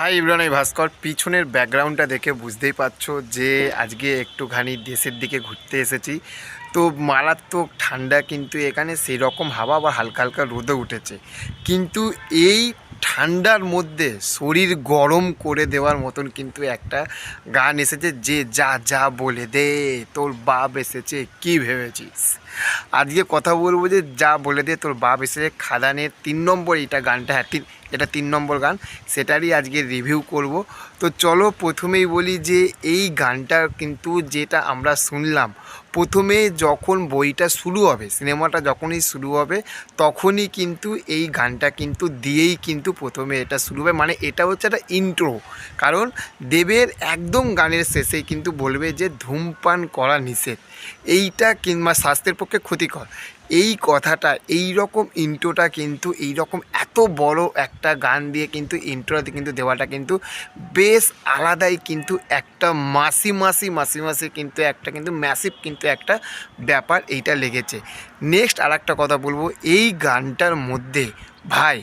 High Imran, এই ভাস্কর, পিছনের ব্যাকগ্রাউন্ডটা দেখে বুঝতেই পারছ যে আজকে একটুখানি দেশের দিকে ঘুরতে এসেছি। তো মারাত্মক ঠান্ডা কিন্তু এখানে সেই রকম হাওয়া বা হালকা হালকা রোদে উঠেছে। কিন্তু এই ঠান্ডার মধ্যে শরীর গরম করে দেওয়ার মতন কিন্তু একটা গান এসেছে যে, যা যা বলে দে, তোর বাপ এসেছে, কি ভেবেছিস? আজকে কথা বলব যে যা বলে দে, তোর বাপ এসে খাদানের তিন নম্বর এটা গানটা হ্যাঁ তিন এটা তিন নম্বর গান, সেটারই আজকে রিভিউ করব। তো চলো প্রথমেই বলি যে এই গানটা কিন্তু যেটা আমরা শুনলাম, প্রথমে যখন বইটা শুরু হবে, সিনেমাটা যখনই শুরু হবে, তখনই কিন্তু এই গানটা কিন্তু দিয়েই কিন্তু প্রথমে এটা শুরু হবে। মানে এটা হচ্ছে একটা ইন্ট্রো কারণ দেবের একদম গানের শেষেই কিন্তু বলবে যে ধূমপান করা নিষেধ। এইটা কিংবা স্বাস্থ্যের পক্ষে ক্ষতিকর। এই কথাটা, এই রকম ইন্ট্রোটা কিন্তু, এই রকম এত বড় একটা গান দিয়ে কিন্তু ইন্ট্রোতে কিন্তু দেওয়াটা কিন্তু বেশ আলাদাই কিন্তু একটা মাসি মাসি মাসি মাসি কিন্তু একটা কিন্তু ম্যাসিভ কিন্তু একটা ব্যাপার এইটা লেগেছে। নেক্সট আর কথা বলব, এই গানটার মধ্যে ভাই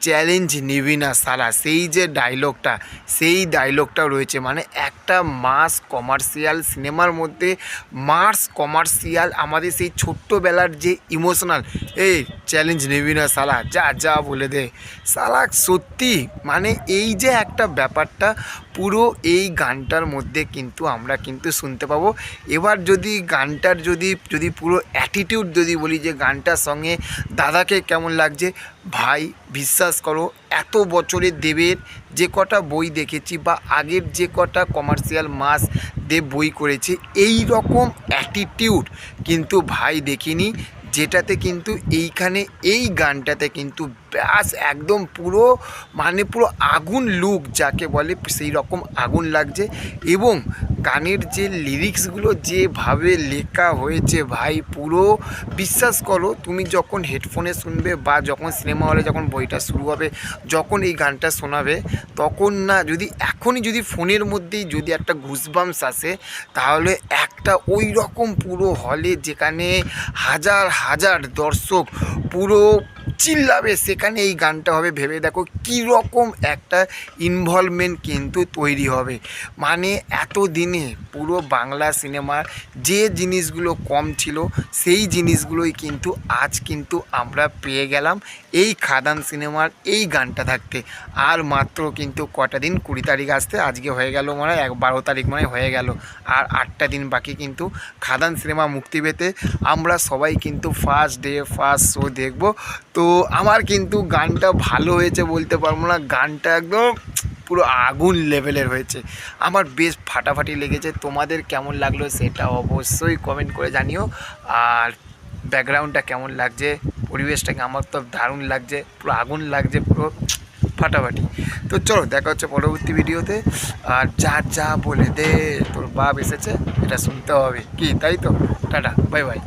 চ্যালেঞ্জ নিবি না সালা। সেই যে ডায়লগটা সেই ডায়লগটাও রয়েছে। মানে একটা মাস কমার্শিয়াল সিনেমার মধ্যে মাস কমার্শিয়াল আমাদের সেই ছোট্টবেলার যে ইমোশনাল এই চ্যালেঞ্জ নিবি না সালা, যা যা বলে দে। সালা, সত্যি মানে এই যে একটা ব্যাপারটা পুরো এই গানটার মধ্যে কিন্তু আমরা কিন্তু শুনতে পাবো। এবার যদি গানটার যদি যদি পুরো অ্যাটিটিউড যদি বলি যে গানটার সঙ্গে দাদাকে কেমন লাগছে, ভাই বিশ্বাস করো, এত বছরের দেবের যে কটা বই দেখেছি বা আগের যে কটা কমার্শিয়াল মাস দেব বই করেছে এই রকম অ্যাটিটিউড কিন্তু ভাই দেখিনি। যেটাতে কিন্তু এইখানে এই গানটাতে কিন্তু ব্যাস একদম পুরো মানে পুরো আগুন লুক যাকে বলে, সেই রকম আগুন লাগছে এবং গানের যে লিরিক্সগুলো যেভাবে লেখা হয়েছে ভাই, পুরো বিশ্বাস করো, তুমি যখন হেডফোনে শুনবে বা যখন সিনেমা হলে যখন বইটা শুরু হবে, যখন এই গানটা শোনাবে, তখন না যদি এখনই যদি ফোনের মধ্যেই যদি একটা ঘুষবামস আসে, তাহলে একটা ওই রকম পুরো হলে যেখানে হাজার হাজার দর্শক পুরো চিল্লাবে। সেখানে এই গানটা হবে, ভেবে দেখো কী রকম একটা ইনভলভমেন্ট কিন্তু তৈরি হবে। মানে এত দিনে পুরো বাংলা সিনেমার যে জিনিসগুলো কম ছিল, সেই জিনিসগুলোই কিন্তু আজ কিন্তু আমরা পেয়ে গেলাম এই খাদান সিনেমার এই গানটা থাকতে। আর মাত্র কিন্তু কটা দিন, কুড়ি তারিখ আসতে, আজকে হয়ে গেল মানে এক বারো তারিখ মানে হয়ে গেল। আর আটটা দিন বাকি কিন্তু খাদান সিনেমা মুক্তি পেতে আমরা সবাই কিন্তু ফার্স্ট ডে ফার্স্ট শো দেখব। তো আমার কিন্তু গানটা ভালো হয়েছে বলতে পারব না। গানটা একদম পুরো আগুন লেভেলের হয়েছে। আমার বেশ ফাটাফাটি লেগেছে। তোমাদের কেমন লাগল সেটা অবশ্যই কমেন্ট করে জানিও। আর ব্যাকগ্রাউন্ডটা কেমন লাগছে? পরিবেশটাকে আমার তো দারুণ লাগছে। পুরো আগুন লাগছে, পুরো ফাটাফাটি। তো চলো, দেখা হচ্ছে পরবর্তী ভিডিওতে। আর যা যা বলে দে, তোর বাপ এসেছে, এটা শুনতে হবে। কি, তাই তো? Tata bye bye